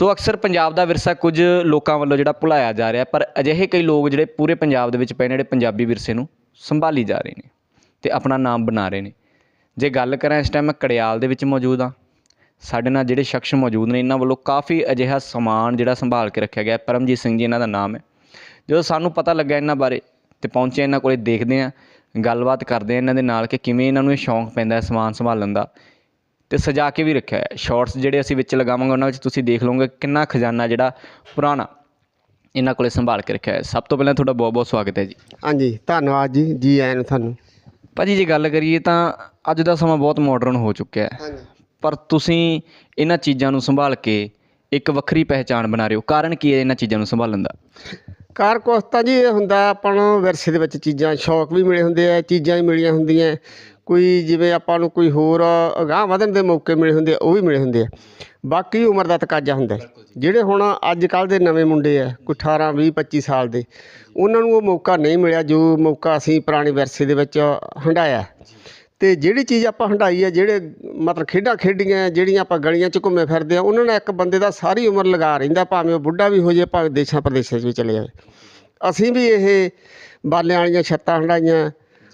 ਸੋ ਅਕਸਰ ਪੰਜਾਬ ਦਾ ਵਿਰਸਾ ਕੁਝ ਲੋਕਾਂ ਵੱਲੋਂ ਜਿਹੜਾ ਭੁਲਾਇਆ ਜਾ ਰਿਹਾ, ਪਰ ਅਜਿਹੇ ਕਈ ਲੋਕ ਜਿਹੜੇ ਪੂਰੇ ਪੰਜਾਬ ਦੇ ਵਿੱਚ ਪਏ ਨੇ, ਜਿਹੜੇ ਪੰਜਾਬੀ ਵਿਰਸੇ ਨੂੰ ਸੰਭਾਲੀ ਜਾ ਰਹੇ ਨੇ ਤੇ ਆਪਣਾ ਨਾਮ ਬਣਾ ਰਹੇ ਨੇ। ਜੇ ਗੱਲ ਕਰਾਂ ਇਸ ਟਾਈਮ ਮੈਂ ਕੜਿਆਲ ਦੇ ਵਿੱਚ ਮੌਜੂਦ ਹਾਂ, ਸਾਡੇ ਨਾਲ ਜਿਹੜੇ ਸ਼ਖਸ ਮੌਜੂਦ ਨੇ, ਇਹਨਾਂ ਵੱਲੋਂ ਕਾਫੀ ਅਜਿਹਾ ਸਮਾਨ ਜਿਹੜਾ ਸੰਭਾਲ ਕੇ ਰੱਖਿਆ ਗਿਆ ਪਰਮਜੀਤ ਸਿੰਘ ਜੀ, ਇਹਨਾਂ ਦਾ ਨਾਮ ਹੈ। ਜਦੋਂ ਸਾਨੂੰ ਪਤਾ ਲੱਗਾ ਇਹਨਾਂ ਬਾਰੇ ਤੇ ਪਹੁੰਚੇ ਇਹਨਾਂ ਕੋਲੇ ਦੇਖਦੇ ਹਾਂ, ਗੱਲਬਾਤ ਕਰਦੇ ਹਾਂ ਇਹਨਾਂ ਦੇ ਨਾਲ ਕਿ ਕਿਵੇਂ ਇਹਨਾਂ ਨੂੰ ਇਹ ਸ਼ੌਂਕ ਪੈਂਦਾ ਹੈ ਸਮਾਨ ਸੰਭਾਲਣ ਦਾ। ਤੇ ਸਜਾ ਕੇ ਵੀ ਰੱਖਿਆ ਹੈ। ਸ਼ਾਰਟਸ ਜਿਹੜੇ ਅਸੀਂ ਵਿੱਚ ਲਗਾਵਾਂਗੇ ਉਹਨਾਂ ਵਿੱਚ ਤੁਸੀਂ ਦੇਖ ਲਓਗੇ ਕਿੰਨਾ ਖਜ਼ਾਨਾ ਜਿਹੜਾ ਪੁਰਾਣਾ ਇਹਨਾਂ ਕੋਲੇ ਸੰਭਾਲ ਕੇ ਰੱਖਿਆ ਹੈ। ਸਭ ਤੋਂ ਪਹਿਲਾਂ ਤੁਹਾਡਾ ਬਹੁਤ ਬਹੁਤ ਸਵਾਗਤ ਹੈ ਜੀ। ਹਾਂਜੀ ਧੰਨਵਾਦ ਜੀ। ਜੀ ਆਇਆਂ ਨੂੰ ਤੁਹਾਨੂੰ ਭਾਜੀ ਜੇ ਗੱਲ ਕਰੀਏ ਤਾਂ ਅੱਜ ਦਾ ਸਮਾਂ ਬਹੁਤ ਮਾਡਰਨ ਹੋ ਚੁੱਕਿਆ ਹੈ। ਪਰ ਤੁਸੀਂ ਇਹਨਾਂ ਚੀਜ਼ਾਂ ਨੂੰ ਸੰਭਾਲ ਕੇ ਇੱਕ ਵੱਖਰੀ ਪਹਿਚਾਣ ਬਣਾ ਰਹੇ ਹੋ। ਕਾਰਨ ਕੀ ਹੈ ਇਹਨਾਂ ਚੀਜ਼ਾਂ ਨੂੰ ਸੰਭਾਲਣ ਦਾ? ਕਾਰ ਕੋਸਤਾ ਜੀ ਇਹ ਹੁੰਦਾ ਆਪਾਂ ਨੂੰ ਵਿਰਸੇ ਦੇ ਵਿੱਚ ਚੀਜ਼ਾਂ ਸ਼ੌਕ ਵੀ ਮਿਲੇ ਹੁੰਦੇ ਆ ਚੀਜ਼ਾਂ ਵੀ ਮਿਲੀਆਂ ਹੁੰਦੀਆਂ। ਕੋਈ ਜਿਵੇਂ ਆਪਾਂ ਨੂੰ ਕੋਈ ਹੋਰ ਅਗਾਂਹ ਵਧਣ ਦੇ ਮੌਕੇ ਮਿਲੇ ਹੁੰਦੇ ਆ ਉਹ ਵੀ ਮਿਲੇ ਹੁੰਦੇ ਆ। ਬਾਕੀ ਉਮਰ ਦਾ ਤਕਾਜ਼ਾ ਹੁੰਦਾ। ਜਿਹੜੇ ਹੁਣ ਅੱਜ ਕੱਲ ਦੇ ਨਵੇਂ ਮੁੰਡੇ ਆ ਕੋਈ 18 20 25 ਸਾਲ ਦੇ ਉਹਨਾਂ ਨੂੰ ਉਹ ਮੌਕਾ ਨਹੀਂ ਮਿਲਿਆ ਜੋ ਮੌਕਾ ਅਸੀਂ ਪੁਰਾਣੇ ਵਿਰਸੇ ਦੇ ਵਿੱਚ ਹੰਡਾਇਆ ਤੇ ਜਿਹੜੀ ਚੀਜ਼ ਆਪਾਂ ਹੰਡਾਈ ਹੈ ਜਿਹੜੇ ਮਤਲਬ ਖੇਡਾਂ ਖੇਡੀਆਂ ਜਿਹੜੀਆਂ ਆਪਾਂ ਗਲੀਆਂ 'ਚ ਘੁੰਮੇ ਫਿਰਦੇ ਆ ਉਹਨਾਂ ਨਾਲ ਇੱਕ ਬੰਦੇ ਦਾ ਸਾਰੀ ਉਮਰ ਲਗਾ ਰਹਿੰਦਾ ਭਾਵੇਂ ਉਹ ਬੁੱਢਾ ਵੀ ਹੋ ਜਾਏ ਭਾਵੇਂ ਦੇਸ਼ਾਂ ਪ੍ਰਦੇਸ਼ਾਂ 'ਚ ਵੀ ਚਲੇ ਜਾਵੇ। ਅਸੀਂ ਵੀ ਇਹ ਬਾਲਿਆਂ ਵਾਲੀਆਂ ਛੱਤਾਂ ਹੰਡਾਈਆਂ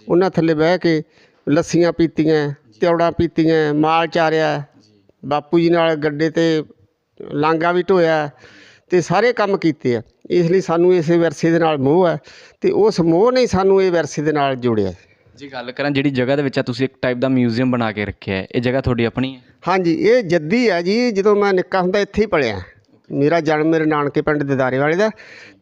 ਉਹਨਾਂ ਥੱਲੇ ਬਹਿ ਕੇ ਲੱਸੀਆਂ ਪੀਤੀਆਂ ਤਿਉੜਾਂ ਪੀਤੀਆਂ ਮਾਲ ਚਾਰਿਆ। ਬਾਪੂ ਜੀ ਨਾਲ ਗੱਡੇ ਤੇ ਲਾਂਗਾ ਵੀ ਢੋਇਆ ਤੇ ਸਾਰੇ ਕੰਮ ਕੀਤੇ ਆ। ਇਸ ਲਈ ਸਾਨੂੰ ਇਸੇ ਵਿਰਸੇ ਦੇ ਨਾਲ ਮੋਹ ਹੈ ਤੇ ਉਸ ਮੋਹ ਨੇ ਸਾਨੂੰ ਇਹ ਵਿਰਸੇ ਦੇ ਨਾਲ ਜੋੜਿਆ। ਜੇ ਗੱਲ ਕਰਾਂ ਜਿਹੜੀ ਜਗ੍ਹਾ ਦੇ ਵਿੱਚ ਆ ਤੁਸੀਂ ਇੱਕ ਟਾਈਪ ਦਾ ਮਿਊਜ਼ੀਅਮ ਬਣਾ ਕੇ ਰੱਖਿਆ ਹੈ। ਇਹ ਜਗ੍ਹਾ ਤੁਹਾਡੀ ਆਪਣੀ ਹੈ? ਹਾਂਜੀ ਇਹ ਜੱਦੀ ਹੈ ਜੀ ਜਦੋਂ ਮੈਂ ਨਿੱਕਾ ਹੁੰਦਾ ਇੱਥੇ ਹੀ ਪਲਿਆ ਮੇਰਾ ਜਨਮ ਮੇਰੇ ਨਾਨਕੇ ਪਿੰਡ ਦਦਾਰੇ ਵਾਲੇ ਦਾ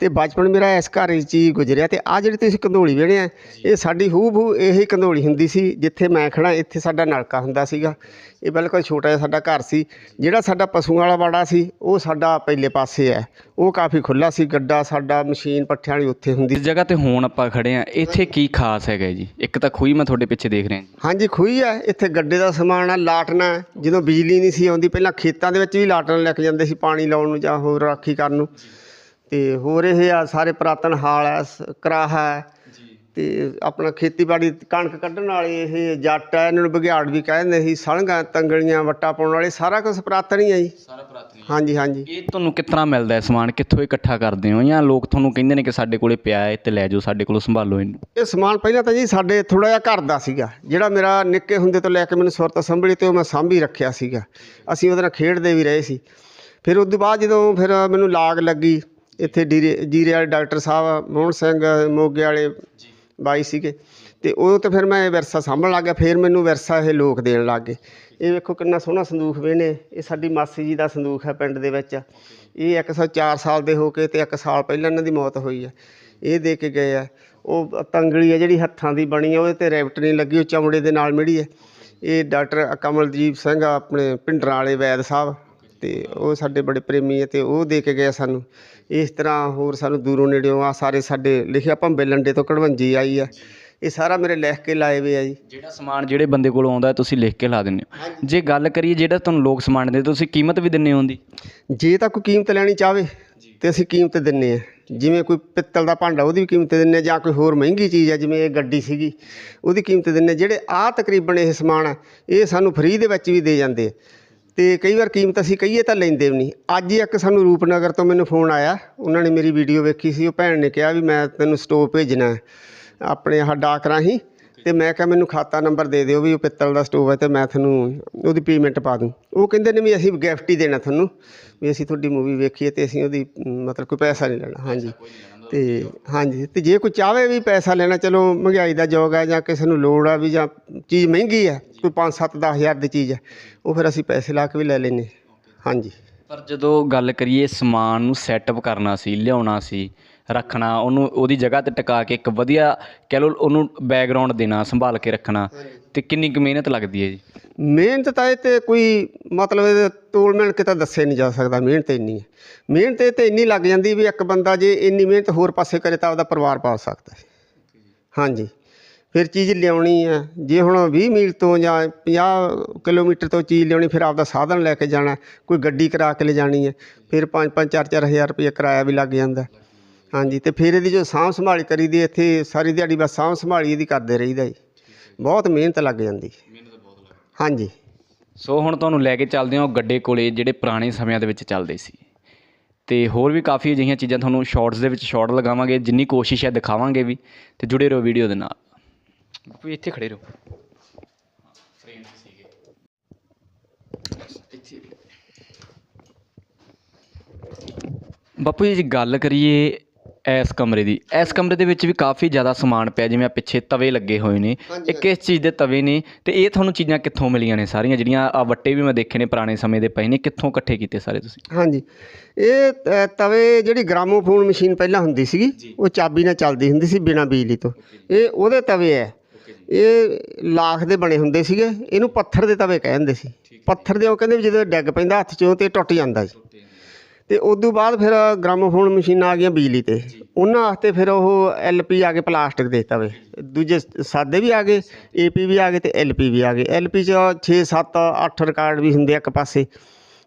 ਤੇ ਬਚਪਨ ਮੇਰਾ ਇਸ ਘਰ ਵਿੱਚ ਹੀ ਗੁਜ਼ਰਿਆ ਤੇ ਆ ਜਿਹੜੀ ਤੁਸੀਂ ਕੰਧੋਲੀ ਵੇਣੇ ਆ ਇਹ ਸਾਡੀ ਹੂ ਬਹੂ ਇਹੀ ਕੰਧੋਲੀ ਹੁੰਦੀ ਸੀ ਜਿੱਥੇ ਮੈਂ ਖੜਾ ਇੱਥੇ ਸਾਡਾ ਨਲਕਾ ਹੁੰਦਾ ਸੀਗਾ। ਇਹ ਬਿਲਕੁਲ ਛੋਟਾ ਜਿਹਾ ਸਾਡਾ ਘਰ ਸੀ। ਜਿਹੜਾ ਸਾਡਾ ਪਸ਼ੂਆਂ ਵਾਲਾ ਬਾੜਾ ਸੀ ਉਹ ਸਾਡਾ ਪਹਿਲੇ ਪਾਸੇ ਹੈ। ਉਹ ਕਾਫੀ ਖੁੱਲਾ ਸੀ ਗੱਡਾ ਸਾਡਾ ਮਸ਼ੀਨ ਪੱਠਿਆਂ ਵਾਲੀ ਉੱਥੇ ਹੁੰਦੀ ਇਸ ਜਗ੍ਹਾ ਤੇ ਹੁਣ ਆਪਾਂ ਖੜੇ ਆ ਇੱਥੇ ਕੀ ਖਾਸ ਹੈਗਾ ਜੀ? ਇੱਕ ਤਾਂ ਖੂਹੀ ਮੈਂ ਤੁਹਾਡੇ ਪਿੱਛੇ ਦੇਖ ਰਿਹਾ ਜੀ। ਹਾਂਜੀ ਖੂਹੀ ਆ ਇੱਥੇ ਗੱਡੇ ਦਾ ਸਮਾਨ ਆ ਲਾਟਣਾ। ਜਦੋਂ ਬਿਜਲੀ ਨਹੀਂ ਸੀ ਆਉਂਦੀ ਪਹਿਲਾਂ ਖੇਤਾਂ ਦੇ ਵਿੱਚ ਵੀ ਲਾਟਣ ਲੈ ਕੇ ਜਾਂਦੇ ਸੀ ਪਾਣੀ ਲਾਉਣ ਨੂੰ ਜਾਂ ਹੋਰ ਰਾਖੀ ਕਰਨ ਨੂੰ। ਤੇ ਹੋਰ ਇਹ ਆ ਸਾਰੇ ਪੁਰਾਤਨ ਹਾਲ ਸ- ਕਰਾਹਾ ਹੈ। ਤੇ ਆਪਣਾ ਖੇਤੀਬਾੜੀ ਕਣਕ ਕੱਢਣ ਵਾਲੇ ਇਹ ਜੱਟ ਹੈ ਇਹਨਾਂ ਨੂੰ ਬਘਿਆੜ ਵੀ ਕਹਿੰਦੇ ਸੀ ਸਲੰਗਾਂ ਤੰਗਲੀਆਂ ਵੱਟਾ ਪਾਉਣ ਵਾਲੇ ਸਾਰਾ ਕੁਝ ਪੁਰਾਤਨ ਹੀ ਹੈ ਜੀ। ਸਾਰਾ ਪ੍ਰਾਤਨੀ ਹਾਂਜੀ ਹਾਂਜੀ। ਇਹ ਤੁਹਾਨੂੰ ਕਿਤਨਾ ਮਿਲਦਾ ਹੈ ਸਮਾਨ? ਕਿੱਥੋਂ ਇਕੱਠਾ ਕਰਦੇ ਹੋ? ਜਾਂ ਲੋਕ ਤੁਹਾਨੂੰ ਕਹਿੰਦੇ ਨੇ ਕਿ ਸਾਡੇ ਕੋਲੇ ਪਿਆ ਹੈ ਤੇ ਲੈ ਜਾਓ ਸਾਡੇ ਕੋਲੋਂ ਸੰਭਾਲੋ ਇਹਨੂੰ? ਇਹ ਸਮਾਨ ਪਹਿਲਾਂ ਤਾਂ ਜੀ ਸਾਡੇ ਥੋੜਾ ਜਿਹਾ ਘਰ ਦਾ ਸੀਗਾ। ਜਿਹੜਾ ਮੇਰਾ ਨਿੱਕੇ ਹੁੰਦੇ ਤੋਂ ਲੈ ਕੇ ਮੈਨੂੰ ਸੁਰਤ ਸੰਭਲੀ ਤੇ ਉਹ ਮੈਂ ਸਾਂਭੀ ਰੱਖਿਆ ਸੀਗਾ। ਅਸੀਂ ਉਹਦੇ ਨਾਲ ਖੇਡਦੇ ਵੀ ਰਹੇ ਸੀ। ਫਿਰ ਉਸ ਤੋਂ ਬਾਅਦ ਜਦੋਂ ਫਿਰ ਮੈਨੂੰ ਲਾਗ ਲੱਗੀ ਇੱਥੇ ਡੀਰੇ ਜੀਰੇ ਵਾਲੇ ਡਾਕਟਰ ਸਾਹਿਬ ਮੋਹਨ ਸਿੰਘ ਮੋਗੇ ਵਾਲੇ ਬਾਈ ਸੀਗੇ। ਤੇ ਉਹ ਤੇ ਫਿਰ ਮੈਂ ਇਹ ਵਿਰਸਾ ਸਾਂਭਣ ਲੱਗ ਗਿਆ, ਫਿਰ ਮੈਨੂੰ ਵਿਰਸਾ ਇਹ ਲੋਕ ਦੇਣ ਲੱਗ ਗਏ। ਇਹ ਵੇਖੋ ਕਿੰਨਾ ਸੋਹਣਾ ਸੰਦੂਖ ਵੇਨੇ ਇਹ ਸਾਡੀ ਮਾਸੀ ਜੀ ਦਾ ਸੰਦੂਖ ਹੈ ਪਿੰਡ ਦੇ ਵਿੱਚ। ਇਹ 104 ਸਾਲ ਦੇ ਹੋ ਕੇ ਤੇ 1 ਸਾਲ ਪਹਿਲਾਂ ਇਹਨਾਂ ਦੀ ਮੌਤ ਹੋਈ ਹੈ। ਇਹ ਦੇ ਕੇ ਗਏ ਆ। ਉਹ ਤੰਗੜੀ ਹੈ ਜਿਹੜੀ ਹੱਥਾਂ ਦੀ ਬਣੀ ਆ, ਉਹਦੇ ਤੇ ਰੈਬਟ ਨਹੀਂ ਲੱਗੀ, ਉਹ ਚਮੜੇ ਦੇ ਨਾਲ ਮਿੜੀ ਹੈ। ਇਹ ਡਾਕਟਰ ਕਮਲਦੀਪ ਸਿੰਘ ਆਪਣੇ ਪਿੰਡਰਾਂ ਵਾਲੇ ਵੈਦ ਸਾਹਿਬ। ਤੇ ਉਹ ਸਾਡੇ ਬੜੇ ਪ੍ਰੇਮੀ ਹੈ ਤੇ ਉਹ ਦੇ ਕੇ ਗਏ ਸਾਨੂੰ। ਇਸ ਤਰ੍ਹਾਂ ਹੋਰ ਸਾਨੂੰ ਦੂਰੋਂ ਨੇੜਿਓਂ ਆ ਸਾਰੇ ਸਾਡੇ ਲਿਖਿਆ ਭੰਬੇ ਲੰਡੇ ਤੋਂ ਕੜਵੰਜੀ ਆਈ ਆ। ਇਹ ਸਾਰਾ ਮੇਰੇ ਲਿਖ ਕੇ ਲਾਏ ਵੇ ਆ ਜੀ। ਜਿਹੜਾ ਸਮਾਨ ਜਿਹੜੇ ਬੰਦੇ ਕੋਲ ਆਉਂਦਾ ਤੁਸੀਂ ਲਿਖ ਕੇ ਲਾ ਦਿੰਦੇ ਹੋ। ਜੇ ਗੱਲ ਕਰੀਏ ਜਿਹੜਾ ਤੁਹਾਨੂੰ ਲੋਕ ਸਮਾਨ ਦਿੰਦੇ ਤੁਸੀਂ ਕੀਮਤ ਵੀ ਦਿੰਦੇ ਹੋ ਉਹਦੀ? ਜੇ ਤਾਂ ਕੋਈ ਕੀਮਤ ਲੈਣੀ ਚਾਹਵੇ ਤੇ ਅਸੀਂ ਕੀਮਤ ਦਿੰਨੇ ਆ। ਜਿਵੇਂ ਕੋਈ ਪਿੱਤਲ ਦਾ ਭਾਂਡਾ ਉਹਦੀ ਵੀ ਕੀਮਤ ਦਿੰਨੇ ਆ ਜਾਂ ਕੋਈ ਹੋਰ ਮਹਿੰਗੀ ਚੀਜ਼ ਹੈ ਜਿਵੇਂ ਇਹ ਗੱਡੀ ਸੀਗੀ ਉਹਦੀ ਕੀਮਤ ਦਿੰਨੇ ਆ। ਜਿਹੜੇ ਆ ਤਕਰੀਬਨ ਇਹ ਸਮਾਨ ਆ ਇਹ ਸਾਨੂੰ ਫ੍ਰੀ ਦੇ ਵਿੱਚ ਵੀ ਦੇ ਜਾਂਦੇ ਆ। ਤੇ ਕਈ ਵਾਰ ਕੀਮਤ ਅਸੀਂ ਕਹੀਏ ਤਾਂ ਲੈਂਦੇ ਵੀ ਨਹੀਂ। ਅੱਜ ਹੀ ਇੱਕ ਸਾਨੂੰ ਰੂਪਨਗਰ ਤੋਂ ਮੈਨੂੰ ਫੋਨ ਆਇਆ। ਉਹਨਾਂ ਨੇ ਮੇਰੀ ਵੀਡੀਓ ਵੇਖੀ ਸੀ। ਉਹ ਭੈਣ ਨੇ ਕਿਹਾ ਵੀ ਮੈਂ ਤੈਨੂੰ ਸਟੋਵ ਭੇਜਣਾ ਆਪਣੇ ਆਹ ਡਾਕ ਰਾਹੀਂ। ਤੇ ਮੈਂ ਕਿਹਾ ਮੈਨੂੰ ਖਾਤਾ ਨੰਬਰ ਦੇ ਦਿਓ ਵੀ ਉਹ ਪਿੱਤਲ ਦਾ ਸਟੋਵ ਹੈ ਤੇ ਮੈਂ ਤੁਹਾਨੂੰ ਉਹਦੀ ਪੇਮੈਂਟ ਪਾ ਦੂੰ। ਉਹ ਕਹਿੰਦੇ ਨੇ ਵੀ ਅਸੀਂ ਗਿਫਟ ਹੀ ਦੇਣਾ ਤੁਹਾਨੂੰ। ਵੀ ਅਸੀਂ ਤੁਹਾਡੀ ਮੂਵੀ ਵੇਖੀਏ ਹੈ ਤੇ ਅਸੀਂ ਉਹਦੀ, ਮਤਲਬ ਕੋਈ ਪੈਸਾ ਨਹੀਂ ਲੈਣਾ। ਹਾਂਜੀ। ਤੇ ਹਾਂਜੀ, ਤੇ ਜੇ ਕੋਈ ਚਾਹਵੇ ਵੀ ਪੈਸਾ ਲੈਣਾ, ਚਲੋ ਮਹਿੰਗਾਈ ਦਾ ਯੋਗ ਹੈ ਜਾਂ ਕਿਸੇ ਨੂੰ ਲੋੜ ਆ ਵੀ ਜਾਂ ਚੀਜ਼ ਮਹਿੰਗੀ ਹੈ ਕੋਈ 5 7 ਦਸ ਹਜ਼ਾਰ ਦੀ ਚੀਜ਼ ਹੈ ਉਹ ਫਿਰ ਅਸੀਂ ਪੈਸੇ ਲਾ ਕੇ ਵੀ ਲੈ ਲੈਂਦੇ ਹਾਂਜੀ। ਪਰ ਜਦੋਂ ਗੱਲ ਕਰੀਏ ਸਮਾਨ ਨੂੰ ਸੈਟਅਪ ਕਰਨਾ ਸੀ, ਲਿਆਉਣਾ ਸੀ, ਰੱਖਣਾ, ਉਹਨੂੰ ਉਹਦੀ ਜਗ੍ਹਾ ਤੇ ਟਿਕਾ ਕੇ ਇੱਕ ਵਧੀਆ ਕਹਿ ਲਓ ਉਹਨੂੰ ਬੈਕਗ੍ਰਾਉਂਡ ਦੇਣਾ, ਸੰਭਾਲ ਕੇ ਰੱਖਣਾ ਤੇ ਕਿੰਨੀ ਕੁ ਮਿਹਨਤ ਲੱਗਦੀ ਹੈ ਜੀ? ਮਿਹਨਤ ਤਾਂ ਇਹ ਤੇ ਕੋਈ ਮਤਲਬ ਇਹਦੇ ਤੋਲ ਮਿਲ ਕੇ ਤਾਂ ਦੱਸਿਆ ਨਹੀਂ ਜਾ ਸਕਦਾ, ਮਿਹਨਤ ਇੰਨੀ ਹੈ। ਮਿਹਨਤ ਇਹ ਤੇ ਇੰਨੀ ਲੱਗ ਜਾਂਦੀ ਵੀ ਇੱਕ ਬੰਦਾ ਜੇ ਇੰਨੀ ਮਿਹਨਤ ਹੋਰ ਪਾਸੇ ਕਰੇ ਤਾਂ ਆਪਦਾ ਪਰਿਵਾਰ ਪਾਲ ਸਕਦਾ ਹੈ। ਹਾਂਜੀ। ਫਿਰ ਚੀਜ਼ ਲਿਆਉਣੀ ਹੈ, ਜੇ ਹੁਣ 20 ਮੀਲ ਤੋਂ ਜਾਂ 50 ਕਿਲੋਮੀਟਰ ਤੋਂ ਚੀਜ਼ ਲਿਆਉਣੀ, ਫਿਰ ਆਪਦਾ ਸਾਧਨ ਲੈ ਕੇ ਜਾਣਾ, ਕੋਈ ਗੱਡੀ ਕਰਾ ਕੇ ਲਿਜਾਣੀ ਹੈ, ਫਿਰ 5-5 4-4 ਹਜ਼ਾਰ ਰੁਪਏ ਕਿਰਾਇਆ ਵੀ ਲੱਗ ਜਾਂਦਾ ਹਾਂਜੀ, ਤੇ ਫਿਰ ਇਹਦੀ ਜੋ ਸਾਂਭ ਸੰਭਾਲ ਕਰੀਦੀ ਇੱਥੇ ਸਾਰੀ ਦਿਹਾੜੀ ਬਸ ਸਾਂਭ ਸੰਭਾਲੀ ਇਹਦੀ ਕਰਦੇ ਰਹੀਦਾ ਜੀ। ਬਹੁਤ ਮਿਹਨਤ ਲੱਗ ਜਾਂਦੀ। ਹਾਂਜੀ। ਸੋ ਹੁਣ ਤੁਹਾਨੂੰ ਲੈ ਕੇ ਚੱਲਦੇ ਹਾਂ ਉਹ ਗੱਡੇ ਕੋਲੇ ਜਿਹੜੇ ਪੁਰਾਣੇ ਸਮਿਆਂ ਦੇ ਵਿੱਚ ਚੱਲਦੇ ਸੀ। ਤੇ ਹੋਰ ਵੀ ਕਾਫੀ ਅਜਿਹੀਆਂ ਚੀਜ਼ਾਂ ਤੁਹਾਨੂੰ ਸ਼ਾਰਟਸ ਦੇ ਵਿੱਚ ਸ਼ਾਰਟ ਲਗਾਵਾਂਗੇ ਜਿੰਨੀ ਕੋਸ਼ਿਸ਼ ਹੈ ਦਿਖਾਵਾਂਗੇ ਵੀ ਤੇ ਜੁੜੇ ਰਹੋ ਵੀਡੀਓ ਦੇ ਨਾਲ। ਬਾਪੂ ਜੀ ਇੱਥੇ ਖੜੇ ਰਹੋ। ਬਾਪੂ ਜੀ ਜੇ ਗੱਲ ਕਰੀਏ ਇਸ ਕਮਰੇ ਦੀ। ਇਸ ਕਮਰੇ ਦੇ ਵਿੱਚ ਵੀ ਕਾਫੀ ਜ਼ਿਆਦਾ ਸਮਾਨ ਪਿਆ ਜਿਵੇਂ ਆ ਪਿੱਛੇ ਤਵੇ ਲੱਗੇ ਹੋਏ ਨੇ। ਇਹ ਕਿਸ ਚੀਜ਼ ਦੇ ਤਵੇ ਨੇ ਤੇ ਇਹ ਤੁਹਾਨੂੰ ਚੀਜ਼ਾਂ ਕਿੱਥੋਂ ਮਿਲੀਆਂ ਨੇ ਸਾਰੀਆਂ? ਜਿਹੜੀਆਂ ਆ ਵੱਟੇ ਵੀ ਮੈਂ ਦੇਖੇ ਨੇ ਪੁਰਾਣੇ ਸਮੇਂ ਦੇ ਪਏ ਨੇ ਕਿੱਥੋਂ ਇਕੱਠੇ ਕੀਤੇ ਸਾਰੇ ਤੁਸੀਂ? ਹਾਂਜੀ। ਇਹ ਅ, ਤਵੇ ਜਿਹੜੀ ਗ੍ਰਾਮੋਫੋਨ ਮਸ਼ੀਨ ਪਹਿਲਾਂ ਹੁੰਦੀ ਸੀਗੀ ਉਹ ਚਾਬੀ ਨਾਲ ਚੱਲਦੀ ਹੁੰਦੀ ਸੀ ਬਿਨਾਂ ਬਿਜਲੀ ਤੋਂ। ਇਹ ਉਹਦੇ ਤਵੇ ਹੈ ਇਹ ਲਾਖ ਦੇ ਬਣੇ ਹੁੰਦੇ ਸੀਗੇ। ਇਹਨੂੰ ਪੱਥਰ ਦੇ ਤਵੇ ਕਹਿੰਦੇ ਸੀ। ਪੱਥਰ ਦੇ ਉਹ ਕਹਿੰਦੇ ਵੀ ਜਦੋਂ ਡਿੱਗ ਪੈਂਦਾ ਹੱਥ 'ਚੋਂ ਤੇ ਟੁੱਟ ਜਾਂਦਾ ਸੀ ਤੇ ਉਦੋਂ ਬਾਅਦ ਫਿਰ ਗ੍ਰਾਮੋਫੋਨ ਮਸ਼ੀਨਾਂ ਆ ਗਈਆਂ ਬਿਜਲੀ ਤੇ। ਉਹਨਾਂ ਵਾਸਤੇ ਫਿਰ ਉਹ ਐਲਪੀ ਆ ਗਏ ਪਲਾਸਟਿਕ ਦੇ ਤਵੇ ਦੂਜੇ ਸਾਦੇ ਵੀ ਆ ਗਏ ਏਪੀ ਵੀ ਆ ਗਏ ਤੇ ਐਲਪੀ ਵੀ ਆ ਗਏ। ਐਲਪੀ 'ਚ 6 7 8 ਰਿਕਾਰਡ ਵੀ ਹੁੰਦੇ ਆ ਇੱਕ ਪਾਸੇ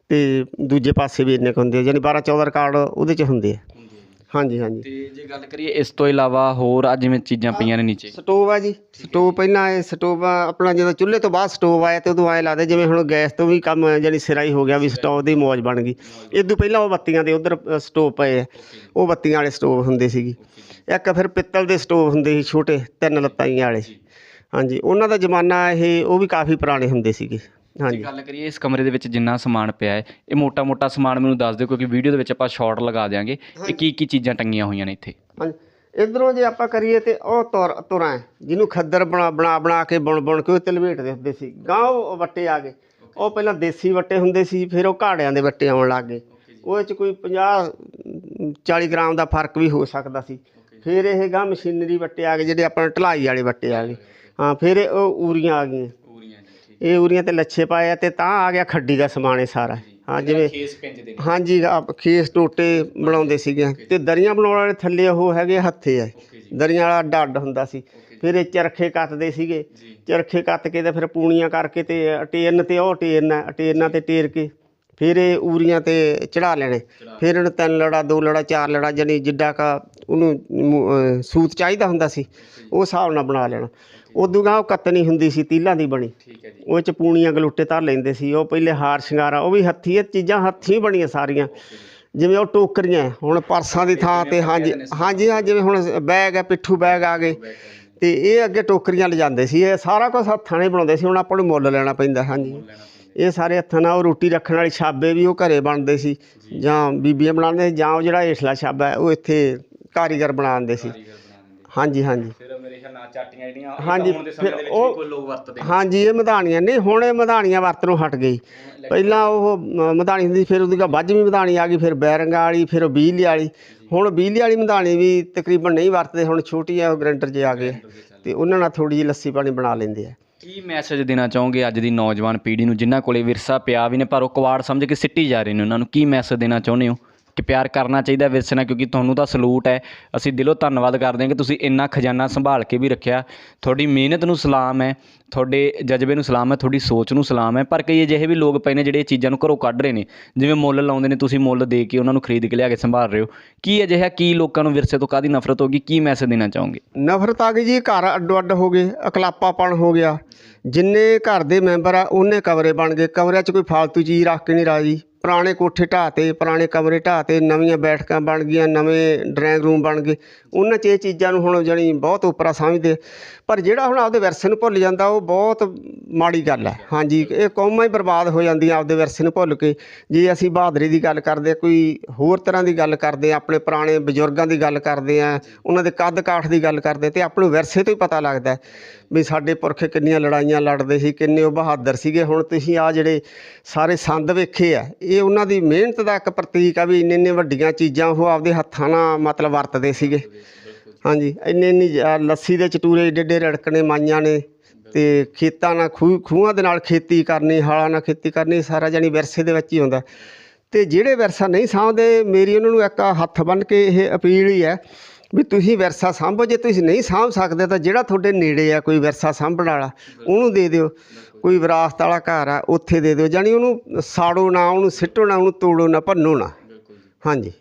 ਤੇ ਦੂਜੇ ਪਾਸੇ ਵੀ ਇੰਨੇ ਕੁ ਹੁੰਦੇ ਆ ਯਾਨੀ 12 14 ਰਿਕਾਰਡ ਉਹਦੇ 'ਚ ਹੁੰਦੇ ਆ। ਹਾਂਜੀ ਹਾਂਜੀ। ਤੇ ਜੇ ਗੱਲ ਕਰੀਏ ਇਸ ਤੋਂ ਇਲਾਵਾ ਹੋਰ ਆ ਜਿਵੇਂ ਚੀਜ਼ਾਂ ਪਈਆਂ ਨੇ ਨੀਚੇ। ਸਟੋਵ ਆ ਜੀ। ਸਟੋਵ ਪਹਿਲਾਂ ਇਹ ਸਟੋਵ ਆ ਆਪਣਾ ਜਦੋਂ ਚੁੱਲ੍ਹੇ ਤੋਂ ਬਾਅਦ ਸਟੋਵ ਆਇਆ ਤੇ ਉਦੋਂ ਐਂ ਲੱਗਦਾ ਜਿਵੇਂ ਹੁਣ ਗੈਸ ਤੋਂ ਵੀ ਕੰਮ ਜਾਨੀ ਸਿਰਾ ਹੀ ਹੋ ਗਿਆ ਵੀ ਸਟੋਵ ਦੀ ਮੌਜ ਬਣ ਗਈ। ਇਦੋਂ ਪਹਿਲਾਂ ਉਹ ਬੱਤੀਆਂ ਦੇ ਉਧਰ ਸਟੋਵ ਪਏ ਆ। ਉਹ ਬੱਤੀਆਂ ਵਾਲੇ ਸਟੋਵ ਹੁੰਦੇ ਸੀਗੇ। ਇੱਕ ਫਿਰ ਪਿੱਤਲ ਦੇ ਸਟੋਵ ਹੁੰਦੇ ਸੀ ਛੋਟੇ ਤਿੰਨ ਲੱਤਾਂ ਵਾਲੇ। ਹਾਂਜੀ ਉਹਨਾਂ ਦਾ ਜ਼ਮਾਨਾ ਇਹ ਉਹ ਵੀ ਕਾਫੀ ਪੁਰਾਣੇ ਹੁੰਦੇ ਸੀਗੇ। ਜੇ ਹਾਂਜੀ। ਗੱਲ ਕਰੀਏ ਇਸ ਕਮਰੇ ਦੇ ਵਿੱਚ ਜਿੰਨਾ ਸਮਾਨ ਪਿਆ ਹੈ ਇਹ ਮੋਟਾ-ਮੋਟਾ ਸਮਾਨ ਮੈਨੂੰ ਦੱਸ ਦਿਓ ਕਿਉਂਕਿ ਵੀਡੀਓ ਦੇ ਵਿੱਚ ਆਪਾਂ ਸ਼ਾਰਟ ਲਗਾ ਦਿਆਂਗੇ ਇਹ ਕੀ ਕੀ ਚੀਜ਼ਾਂ ਟੰਗੀਆਂ ਹੋਈਆਂ ਨੇ ਇੱਥੇ? ਹਾਂਜੀ। ਇਧਰੋਂ ਜੇ ਆਪਾਂ ਕਰੀਏ ਤੇ ਉਹ ਤੁਰ ਤੁਰਾਂ ਹੈ, ਜਿਹਨੂੰ ਖੱਦਰ ਬਣਾ ਬਣਾ ਬਣਾ ਕੇ ਬੁਣ ਬੁਣ ਕੇ ਉਹ ਤੇ ਲਪੇਟਦੇ ਹੁੰਦੇ ਸੀ। ਗਾਂ ਉਹ ਵੱਟੇ ਆ ਗਏ। ਉਹ ਪਹਿਲਾਂ ਦੇਸੀ ਵੱਟੇ ਹੁੰਦੇ ਸੀ ਫਿਰ ਉਹ ਘਾੜਿਆਂ ਦੇ ਵੱਟੇ ਆਉਣ ਲੱਗ ਗਏ। ਉਹ 'ਚ ਕੋਈ 50 40 ਗ੍ਰਾਮ ਦਾ ਫ਼ਰਕ ਵੀ ਹੋ ਸਕਦਾ ਸੀ। ਫਿਰ ਇਹ ਗਾਂ ਮਸ਼ੀਨਰੀ ਵੱਟੇ ਆ ਗਏ ਜਿਹੜੇ ਆਪਾਂ ਢਲਾਈ ਵਾਲੇ ਵੱਟੇ ਆ ਗਏ। ਹਾਂ ਫਿਰ ਇਹ ਉਹ ਊਰੀਆਂ ਆ ਗਈਆਂ। ਇਹ ਊਰੀਆਂ ਤੇ ਲੱਛੇ ਪਾਏ ਆ ਤੇ ਤਾਂ ਆ ਗਿਆ ਖੱਡੀ ਦਾ ਸਮਾਨ ਇਹ ਸਾਰਾ। ਹਾਂ ਜਿਵੇਂ ਖੇਸ ਹਾਂਜੀ ਆਪ ਖੇਸ ਟੋਟੇ ਬਣਾਉਂਦੇ ਸੀਗੇ। ਤੇ ਦਰੀਆਂ ਬਣਾਉਣ ਵਾਲੇ ਥੱਲੇ ਉਹ ਹੈਗੇ ਹੱਥੇ ਆ। ਦਰੀਆਂ ਵਾਲਾ ਡੱਡ ਹੁੰਦਾ ਸੀ। ਫਿਰ ਇਹ ਚਰਖੇ ਕੱਤਦੇ ਸੀਗੇ। ਚਰਖੇ ਕੱਤ ਕੇ ਤੇ ਫਿਰ ਪੂਣੀਆਂ ਕਰਕੇ ਤੇ ਟੇਰਨ ਤੇ ਉਹ ਟੇਰਨ ਟੇਰਨਾਂ ਤੇ ਟੇਰ ਕੇ। ਫਿਰ ਇਹ ਊਰੀਆਂ ਤੇ ਚੜਾ ਲੈਣੇ। ਫਿਰ ਇਹਨੂੰ ਤਿੰਨ ਲੜਾ ਦੋ ਲੜਾ ਚਾਰ ਲੜਾ ਜਾਨੀ ਜਿੱਡਾ ਕਾ ਉਹਨੂੰ ਸੂਤ ਚਾਹੀਦਾ ਹੁੰਦਾ ਸੀ ਉਹ ਹਿਸਾਬ ਨਾਲ ਬਣਾ ਲੈਣਾ। ਉਦੋਂ ਗਾਂ ਉਹ ਕੱਤਣੀ ਹੁੰਦੀ ਸੀ ਤੀਲਾਂ ਦੀ ਬਣੀ। ਉਹ ਚ ਪੂਣੀਆਂ ਗਲੂਟੇ ਧਰ ਲੈਂਦੇ ਸੀ ਉਹ ਪਹਿਲੇ ਹਾਰ ਸ਼ਿੰਗਾਰਾ ਉਹ ਵੀ ਹੱਥੀ ਇਹ ਚੀਜ਼ਾਂ ਹੱਥੀਂ ਬਣੀਆਂ ਸਾਰੀਆਂ। ਜਿਵੇਂ ਉਹ ਟੋਕਰੀਆਂ ਹੁਣ ਪਰਸਾਂ ਦੀ ਥਾਂ ਤੇ ਹਾਂਜੀ ਹਾਂਜੀ ਹਾਂ ਜਿਵੇਂ ਹੁਣ ਬੈਗ ਹੈ ਪਿੱਠੂ ਬੈਗ ਆ ਗਏ। ਤੇ ਇਹ ਅੱਗੇ ਟੋਕਰੀਆਂ ਲਿਜਾਂਦੇ ਸੀ ਇਹ ਸਾਰਾ ਕੁਝ ਹੱਥਾਂ ਹੀ ਬਣਾਉਂਦੇ ਸੀ ਹੁਣ ਆਪਾਂ ਨੂੰ ਮੁੱਲ ਲੈਣਾ ਪੈਂਦਾ ਹਾਂਜੀ। ਇਹ ਸਾਰੇ ਹੱਥਾਂ ਨਾਲ ਉਹ ਰੋਟੀ ਰੱਖਣ ਵਾਲੀ ਛਾਬੇ ਵੀ ਉਹ ਘਰੇ ਬਣਦੇ ਸੀ ਜਾਂ। ਬੀਬੀਆਂ ਬਣਾਉਂਦੇ ਸੀ ਜਾਂ ਉਹ ਜਿਹੜਾ ਹੇਠਲਾ ਛਾਬਾ ਹੈ ਉਹ ਇੱਥੇ ਕਾਰੀਗਰ ਬਣਾਉਂਦੇ ਸੀ। ਹਾਂਜੀ ਹਾਂਜੀ। ਫਿਰ ਮੇਰੇ ਖਿਆਲ ਨਾਲ ਚਾਟੀਆਂ ਜਿਹੜੀਆਂ ਇਹ ਹਾਂਜੀ, ਫਿਰ ਉਹ- ਲੋਕ ਵਰਤਦੇ ਹਾਂਜੀ ਇਹ ਮਧਾਣੀਆਂ ਨਹੀਂ ਹੁਣ ਇਹ ਮਧਾਣੀਆਂ ਵਰਤਨੋਂ ਹਟ ਗਈ। ਪਹਿਲਾਂ ਉਹ ਮਧਾਣੀ ਹੁੰਦੀ ਫਿਰ ਉਹਦੀ ਗਾ ਵੱਜਵੀਂ ਮਧਾਣੀ ਆ ਗਈ ਫਿਰ ਬੈਰੰਗਾ ਵਾਲੀ ਫਿਰ ਬਿਜਲੀ ਵਾਲੀ। ਹੁਣ ਬਿਜਲੀ ਵਾਲੀ ਮਧਾਣੀ ਵੀ ਤਕਰੀਬਨ ਨਹੀਂ ਵਰਤਦੇ ਹੁਣ ਛੋਟੀ ਆ ਉਹ ਗਰੰਟਰ 'ਚ ਆ ਗਏ ਤੇ ਉਹਨਾਂ ਨਾਲ ਥੋੜੀ ਜਿਹੀ ਲੱਸੀ ਪਾਣੀ ਬਣਾ ਲੈਂਦੇ ਆ। ਕੀ ਮੈਸੇਜ ਦੇਣਾ ਚਾਹੋਗੇ ਅੱਜ ਦੀ ਨੌਜਵਾਨ ਪੀੜ੍ਹੀ ਨੂੰ? ਜਿਨ੍ਹਾਂ ਕੋਲੇ ਵਿਰਸਾ ਪਿਆ ਵੀ ਨੇ, ਪਰ ਉਹ ਕਵਾੜ ਸਮਝ ਕੇ ਸਿੱਟੀ ਜਾ ਰਹੇ ਨੇ। ਉਹਨਾਂ ਨੂੰ ਕੀ ਮੈਸੇਜ ਦੇਣਾ ਚਾਹੁੰਦੇ ਹੋ? ਕਿ ਪਿਆਰ ਕਰਨਾ ਚਾਹੀਦਾ ਵਿਰਸੇ ਨਾਲ, ਕਿਉਂਕਿ ਤੁਹਾਨੂੰ ਤਾਂ ਸਲੂਟ ਹੈ। ਅਸੀਂ ਦਿਲੋਂ ਧੰਨਵਾਦ ਕਰਦੇ ਹਾਂ ਕਿ ਤੁਸੀਂ ਇੰਨਾ ਖਜ਼ਾਨਾ ਸੰਭਾਲ ਕੇ ਵੀ ਰੱਖਿਆ। ਤੁਹਾਡੀ ਮਿਹਨਤ ਨੂੰ ਸਲਾਮ ਹੈ, ਤੁਹਾਡੇ ਜਜ਼ਬੇ ਨੂੰ ਸਲਾਮ ਹੈ, ਤੁਹਾਡੀ ਸੋਚ ਨੂੰ ਸਲਾਮ ਹੈ। ਪਰ ਕਈ ਅਜਿਹੇ ਵੀ ਲੋਕ ਪਏ ਨੇ ਜਿਹੜੇ ਇਹ ਚੀਜ਼ਾਂ ਨੂੰ ਘਰੋਂ ਕੱਢ ਰਹੇ ਨੇ। ਜਿਵੇਂ ਮੁੱਲ ਲਾਉਂਦੇ ਨੇ, ਤੁਸੀਂ ਮੁੱਲ ਦੇ ਕੇ ਉਹਨਾਂ ਨੂੰ ਖਰੀਦ ਕੇ ਲਿਆ ਕੇ ਸੰਭਾਲ ਰਹੇ ਹੋ। ਕੀ ਅਜਿਹਾ, ਕੀ ਲੋਕਾਂ ਨੂੰ ਵਿਰਸੇ ਤੋਂ ਕਾਦੀ ਨਫ਼ਰਤ ਹੋਗੀ ਕੀ ਮੈਸੇਜ ਦੇਣਾ ਚਾਹੋਗੇ? ਨਫ਼ਰਤ ਆ ਗਈ ਜੀ, ਘਰ ਅੱਡੋ ਅੱਡ ਹੋ ਗਏ ਅਕਲਾਪਾਪਣ ਹੋ ਗਿਆ। ਜਿੰਨੇ ਘਰ ਦੇ ਮੈਂਬਰ ਆ, ਉਹਨੇ ਕਮਰੇ ਬਣ ਗਏ। ਕਮਰਿਆਂ 'ਚ ਕੋਈ ਫਾਲਤੂ ਚੀਜ਼ ਰੱਖ ਕੇ ਨਹੀਂ ਰਾਜੀ। ਪੁਰਾਣੇ ਕੋਠੇ ਢਾਤੇ, ਪੁਰਾਣੇ ਕਮਰੇ ਢਾਤੇ, ਨਵੀਆਂ ਬੈਠਕਾਂ ਬਣ ਗਈਆਂ, ਨਵੇਂ ਡਰਾਇੰਗ ਰੂਮ ਬਣ ਗਏ। ਉਹਨਾਂ 'ਚ ਇਹ ਚੀਜ਼ਾਂ ਨੂੰ ਹੁਣ ਜਾਣੀ ਬਹੁਤ ਉਪਰਾ ਸਮਝਦੇ ਪਰ ਜਿਹੜਾ ਹੁਣ ਆਪਦੇ ਵਿਰਸੇ ਨੂੰ ਭੁੱਲ ਜਾਂਦਾ ਉਹ ਬਹੁਤ ਮਾੜੀ ਗੱਲ ਹੈ। ਹਾਂਜੀ ਇਹ ਕੌਮਾਂ ਹੀ ਬਰਬਾਦ ਹੋ ਜਾਂਦੀਆਂ ਆਪਦੇ ਵਿਰਸੇ ਨੂੰ ਭੁੱਲ ਕੇ। ਜੇ ਅਸੀਂ ਬਹਾਦਰੀ ਦੀ ਗੱਲ ਕਰਦੇ ਹਾਂ, ਕੋਈ ਹੋਰ ਤਰ੍ਹਾਂ ਦੀ ਗੱਲ ਕਰਦੇ ਹਾਂ, ਆਪਣੇ ਪੁਰਾਣੇ ਬਜ਼ੁਰਗਾਂ ਦੀ ਗੱਲ ਕਰਦੇ ਆ ਉਹਨਾਂ ਦੇ ਕੱਦ ਕਾਠ ਦੀ ਗੱਲ ਕਰਦੇ ਤੇ ਆਪਣੇ ਵਿਰਸੇ ਤੋਂ ਹੀ ਪਤਾ ਲੱਗਦਾ ਵੀ ਸਾਡੇ ਪੁਰਖ ਕਿੰਨੀਆਂ ਲੜਾਈਆਂ ਲੜਦੇ ਸੀ ਕਿੰਨੇ ਉਹ ਬਹਾਦਰ ਸੀਗੇ। ਹੁਣ ਤੁਸੀਂ ਆ ਜਿਹੜੇ ਸਾਰੇ ਸੰਦ ਵੇਖੇ ਆ ਇਹ ਉਹਨਾਂ ਦੀ ਮਿਹਨਤ ਦਾ ਇੱਕ ਪ੍ਰਤੀਕ ਆ ਵੀ ਇੰਨੇ ਇੰਨੇ ਵੱਡੀਆਂ ਚੀਜ਼ਾਂ ਉਹ ਆਪਦੇ ਹੱਥਾਂ ਨਾਲ ਮਤਲਬ ਵਰਤਦੇ ਸੀਗੇ। ਹਾਂਜੀ ਇੰਨੇ ਇੰਨੀ ਜ- ਲੱਸੀ ਦੇ ਚਟੂਰੇ ਏਡੇ ਰੜਕਣੇ ਮਾਈਆਂ ਨੇ ਤੇ ਖੇਤਾਂ ਨਾਲ ਖੂਹ ਖੂਹਾਂ ਦੇ ਨਾਲ ਖੇਤੀ ਕਰਨੀ ਹਾਲਾਂ ਨਾਲ ਖੇਤੀ ਕਰਨੀ ਸਾਰਾ ਜਾਨੀ ਵਿਰਸੇ ਦੇ ਵਿੱਚ ਹੀ ਹੁੰਦਾ। ਤੇ ਜਿਹੜੇ ਵਿਰਸਾ ਨਹੀਂ ਸਾਂਭਦੇ ਮੇਰੀ ਉਹਨਾਂ ਨੂੰ ਇੱਕ ਹੱਥ ਬੰਨ੍ਹ ਕੇ ਇਹ ਅਪੀਲ ਹੀ ਹੈ ਵੀ ਤੁਸੀਂ ਵਿਰਸਾ ਸਾਂਭੋ ਜੇ ਤੁਸੀਂ ਨਹੀਂ ਸਾਂਭ ਸਕਦੇ ਤਾਂ ਜਿਹੜਾ ਤੁਹਾਡੇ ਨੇੜੇ ਆ ਕੋਈ ਵਿਰਸਾ ਸਾਂਭਣ ਵਾਲਾ ਉਹਨੂੰ ਦੇ ਦਿਓ। ਕੋਈ ਵਿਰਾਸਤ ਵਾਲਾ ਘਰ ਆ ਉੱਥੇ ਦੇ ਦਿਓ ਜਾਨੀ ਉਹਨੂੰ ਸਾੜੋ ਨਾ ਉਹਨੂੰ ਸਿੱਟੋ ਨਾ ਉਹਨੂੰ ਤੋੜੋ ਨਾ ਭੰਨੋ ਨਾ। ਹਾਂਜੀ।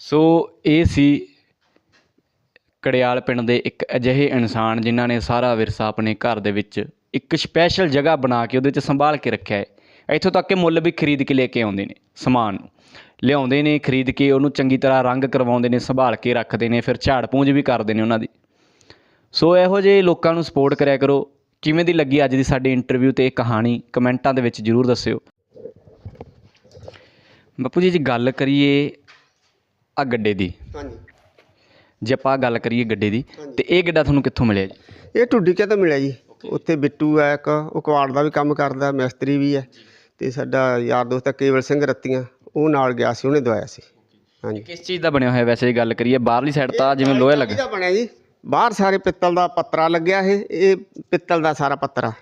ਸੋ ਇਹ ਸੀ ਕੜਿਆਲ ਪਿੰਡ ਦੇ ਇੱਕ ਅਜਿਹੇ ਇਨਸਾਨ ਜਿਨ੍ਹਾਂ ਨੇ ਸਾਰਾ ਵਿਰਸਾ ਆਪਣੇ ਘਰ ਦੇ ਵਿੱਚ ਇੱਕ ਸਪੈਸ਼ਲ ਜਗ੍ਹਾ ਬਣਾ ਕੇ ਉਹਦੇ 'ਚ ਸੰਭਾਲ ਕੇ ਰੱਖਿਆ ਹੈ। ਇੱਥੋਂ ਤੱਕ ਕਿ ਮੁੱਲ ਵੀ ਖਰੀਦ ਕੇ ਲੈ ਕੇ ਆਉਂਦੇ ਨੇ, ਸਮਾਨ ਨੂੰ। ਲਿਆਉਂਦੇ ਨੇ, ਖਰੀਦ ਕੇ ਉਹਨੂੰ ਚੰਗੀ ਤਰ੍ਹਾਂ ਰੰਗ ਕਰਵਾਉਂਦੇ ਨੇ, ਸੰਭਾਲ ਕੇ ਰੱਖਦੇ ਨੇ, ਫਿਰ ਝਾੜ ਪੂੰਝ ਵੀ ਕਰਦੇ ਨੇ ਉਹਨਾਂ ਦੀ। ਸੋ ਇਹੋ ਜਿਹੇ ਲੋਕਾਂ ਨੂੰ ਸਪੋਰਟ ਕਰਿਆ ਕਰੋ। ਕਿਵੇਂ ਦੀ ਲੱਗੀ ਅੱਜ ਦੀ ਸਾਡੀ ਇੰਟਰਵਿਊ ਤੇ ਇਹ ਕਹਾਣੀ? ਕਮੈਂਟਾਂ ਦੇ ਵਿੱਚ ਜਰੂਰ ਦੱਸਿਓ। ਬਾਪੂ ਜੀ, ਜੇ ਗੱਲ ਕਰੀਏ ਆ ਗੱਡੇ ਦੀ। ਹਾਂਜੀ। ਜੇ ਆਪਾਂ ਗੱਲ ਕਰੀਏ ਗੱਡੇ ਦੀ ਤੇ ਇਹ ਗੱਡਾ ਤੁਹਾਨੂੰ ਕਿੱਥੋਂ ਮਿਲਿਆ ਜੀ? ਇਹ ਢੁੱਡੀ ਕਿਆ ਤੋਂ ਮਿਲਿਆ ਜੀ। ਉੱਥੇ ਬਿੱਟੂ ਹੈ ਇੱਕ ਉਹ ਕਵਾੜ ਦਾ ਵੀ ਕੰਮ ਕਰਦਾ ਮਿਸਤਰੀ ਵੀ ਹੈ ਤੇ ਸਾਡਾ ਯਾਰ ਦੋਸਤ ਹੈ ਕੇਵਲ ਸਿੰਘ ਰੱਤੀਆਂ ਉਹ ਨਾਲ ਗਿਆ ਸੀ ਉਹਨੇ ਦਵਾਇਆ ਸੀ। ਹਾਂਜੀ। ਕਿਸ ਚੀਜ਼ ਦਾ ਬਣਿਆ ਹੋਇਆ ਵੈਸੇ ਜੇ ਗੱਲ ਕਰੀਏ ਬਾਹਰਲੀ ਸਾਈਡ ਤਾਂ ਜਿਵੇਂ ਲੋਹਾ ਲੱਗਾ? ਇਹਦਾ ਬਣਿਆ ਜੀ। ਬਾਹਰ ਸਾਰੇ ਪਿੱਤਲ ਦਾ ਪੱਤਰਾ ਲੱਗਿਆ ਇਹ ਇਹ ਪਿੱਤਲ ਦਾ ਸਾਰਾ ਪੱਤਰਾ।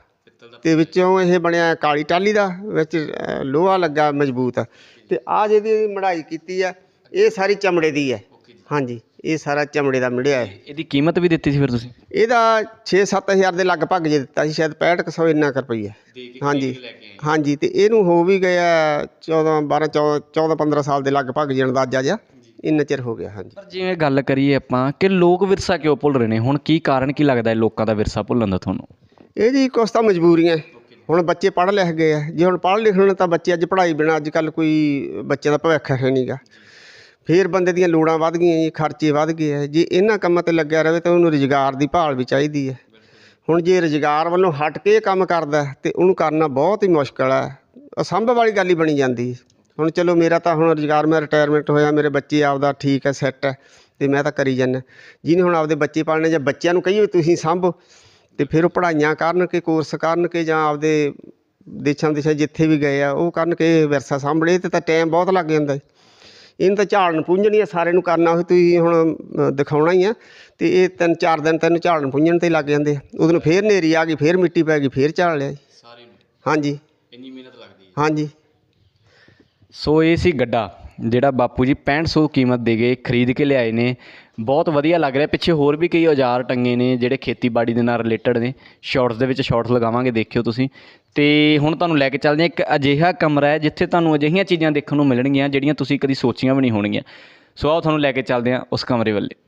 ਤੇ ਵਿੱਚੋਂ ਇਹ ਬਣਿਆ ਕਾਲੀ ਟਾਲੀ ਦਾ ਵਿੱਚ ਲੋਹਾ ਲੱਗਾ ਮਜ਼ਬੂਤ। ਤੇ ਆ ਜਿਹਦੀ ਮੜਾਈ ਕੀਤੀ ਆ ਇਹ ਸਾਰੀ ਚਮੜੇ ਦੀ ਹੈ ਹਾਂਜੀ। ਇਹ ਸਾਰਾ ਚਮੜੇ ਦਾ ਮਿੜਿਆ ਹੈ। ਇਹਦੀ ਕੀਮਤ ਵੀ ਦਿੱਤੀ ਸੀ ਫਿਰ ਤੁਸੀਂ? ਇਹਦਾ 6-7000 ਦੇ ਲਗਭਗ ਜੇ ਦਿੱਤਾ ਸੀ ਸ਼ਾਇਦ 6500 ਇੰਨਾ ਕੁ ਰੁਪਈਆ। ਹਾਂਜੀ। ਹਾਂਜੀ ਤੇ ਇਹਨੂੰ ਹੋ ਵੀ ਗਿਆ 14 12 14 15 ਸਾਲ ਦੇ ਲਗਭਗ ਜੇ ਅੰਦਾਜ਼ਾ ਜਿਹਾ। ਇੰਨਾ ਚਿਰ ਹੋ ਗਿਆ ਹਾਂਜੀ। ਪਰ ਜਿਵੇਂ ਗੱਲ ਕਰੀਏ ਆਪਾਂ ਕਿ ਲੋਕ ਵਿਰਸਾ ਕਿਉਂ ਭੁੱਲ ਰਹੇ ਨੇ? ਹੁਣ ਕੀ ਕਾਰਨ ਕੀ ਲੱਗਦਾ ਹੈ ਲੋਕਾਂ ਦਾ ਵਿਰਸਾ ਭੁੱਲਣ ਦਾ ਤੁਹਾਨੂੰ? ਇਹ ਜੀ ਕੁਛ ਤਾਂ ਮਜਬੂਰੀਆਂ ਹੁਣ ਬੱਚੇ ਪੜ੍ਹ ਲਿਖ ਗਏ ਆ। ਜੇ ਹੁਣ ਪੜ੍ਹ ਲਿਖਣ ਤਾਂ ਬੱਚੇ ਅੱਜ ਪੜ੍ਹਾਈ ਬਿਨਾਂ ਅੱਜ ਕੱਲ ਕੋਈ ਬੱਚਿਆਂ ਦਾ ਭਵਿੱਖ ਹੈ ਨਹੀਂਗਾ ਫਿਰ ਬੰਦੇ ਦੀਆਂ ਲੋੜਾਂ ਵੱਧ ਗਈਆਂ ਜੀ, ਖਰਚੇ ਵੱਧ ਗਏ ਹੈ ਜੇ ਇਹਨਾਂ ਕੰਮਾਂ ਤੇ ਲੱਗਿਆ ਰਹੇ ਤਾਂ ਉਹਨੂੰ ਰੁਜ਼ਗਾਰ ਦੀ ਭਾਲ ਵੀ ਚਾਹੀਦੀ ਹੈ ਹੁਣ ਜੇ ਰੁਜ਼ਗਾਰ ਵੱਲੋਂ ਹਟ ਕੇ ਕੰਮ ਕਰਦਾ ਹੈ ਤੇ ਉਹਨੂੰ ਕਰਨਾ ਬਹੁਤ ਹੀ ਮੁਸ਼ਕਲ ਹੈ ਅਸੰਭਵ ਵਾਲੀ ਗੱਲ ਹੀ ਬਣੀ ਜਾਂਦੀ ਹੁਣ ਚਲੋ ਮੇਰਾ ਤਾਂ ਹੁਣ ਰੁਜ਼ਗਾਰ, ਮੈਂ ਰਿਟਾਇਰਮੈਂਟ ਹੋਇਆ, ਮੇਰੇ ਬੱਚੇ ਆਪਦਾ ਠੀਕ ਹੈ ਸੈੱਟ ਹੈ ਤੇ ਮੈਂ ਤਾਂ ਕਰੀ ਜਾਂਦਾ। ਜਿਹਨੇ ਹੁਣ ਆਪਦੇ ਬੱਚੇ ਪਾਲਣੇ ਜਾਂ ਬੱਚਿਆਂ ਨੂੰ ਕਹੀਏ ਵੀ ਤੁਸੀਂ ਸੰਭੋ, ਤੇ ਫਿਰ ਉਹ ਪੜ੍ਹਾਈਆਂ ਕਰਨ ਕੇ ਕੋਰਸ ਕਰਨ ਕਿ ਜਾਂ ਆਪਦੇ ਦੇਸ਼ਾਂ ਵਿਦੇਸ਼ਾਂ ਜਿੱਥੇ ਵੀ ਗਏ ਆ, ਉਹ ਕਰਨ ਕੇ ਵਿਰਸਾ ਸਾਂਭਲੇ ਤੇ ਤਾਂ ਟਾਈਮ ਬਹੁਤ ਲੱਗ ਜਾਂਦਾ ਜੀ। ਇਹਨੂੰ ਤਾਂ ਝਾੜਨ ਪੂੰਝਣੀ ਆ ਸਾਰੇ ਨੂੰ ਕਰਨਾ ਹੋਵੇ ਤੁਸੀਂ ਹੁਣ ਦਿਖਾਉਣਾ ਹੀ ਆ। ਤੇ ਇਹ ਤਿੰਨ ਚਾਰ ਦਿਨ ਤੈਨੂੰ ਝਾੜਨ ਪੂੰਝਣ ਤੇ ਲੱਗ ਜਾਂਦੇ ਆ। ਉਦੋਂ ਨੂੰ ਫੇਰ ਨੇਰੀ ਆ ਗਈ ਫੇਰ ਮਿੱਟੀ ਪੈ ਗਈ ਫੇਰ ਝਾੜ ਲਿਆ ਜੀ। ਸਾਰੇ ਨੂੰ ਹਾਂਜੀ। ਇੰਨੀ ਮਿਹਨਤ ਲੱਗਦੀ ਹਾਂਜੀ। ਸੋ ਇਹ ਸੀ ਗੱਡਾ। ਜਿਹੜਾ ਬਾਪੂ ਜੀ 6500 ਕੀਮਤ ਦੇ ਗਏ ਖਰੀਦ ਕੇ ਲਿਆਏ ਨੇ। ਬਹੁਤ ਵਧੀਆ ਲੱਗ ਰਿਹਾ। ਪਿੱਛੇ ਹੋਰ ਵੀ ਕਈ ਔਜ਼ਾਰ ਟੰਗੇ ਨੇ ਜਿਹੜੇ ਖੇਤੀਬਾੜੀ ਦੇ ਨਾਲ ਰਿਲੇਟਡ ਨੇ। ਸ਼ਾਰਟਸ ਦੇ ਵਿੱਚ ਸ਼ਾਰਟਸ ਲਗਾਵਾਂਗੇ, ਦੇਖਿਓ ਤੁਸੀਂ। ਤੇ ਹੁਣ ਤੁਹਾਨੂੰ ਲੈ ਕੇ ਚੱਲਦੇ ਹਾਂ ਇੱਕ ਅਜਿਹਾ ਕਮਰਾ ਹੈ ਜਿੱਥੇ ਤੁਹਾਨੂੰ ਅਜਿਹੀਆਂ ਚੀਜ਼ਾਂ ਦੇਖਣ ਨੂੰ ਮਿਲਣਗੀਆਂ ਜਿਹੜੀਆਂ ਤੁਸੀਂ ਕਦੀ ਸੋਚੀਆਂ ਵੀ ਨਹੀਂ ਹੋਣਗੀਆਂ। ਸੋ ਆਓ ਤੁਹਾਨੂੰ ਲੈ ਕੇ ਚੱਲਦੇ ਹਾਂ ਉਸ ਕਮਰੇ ਵੱਲੇ।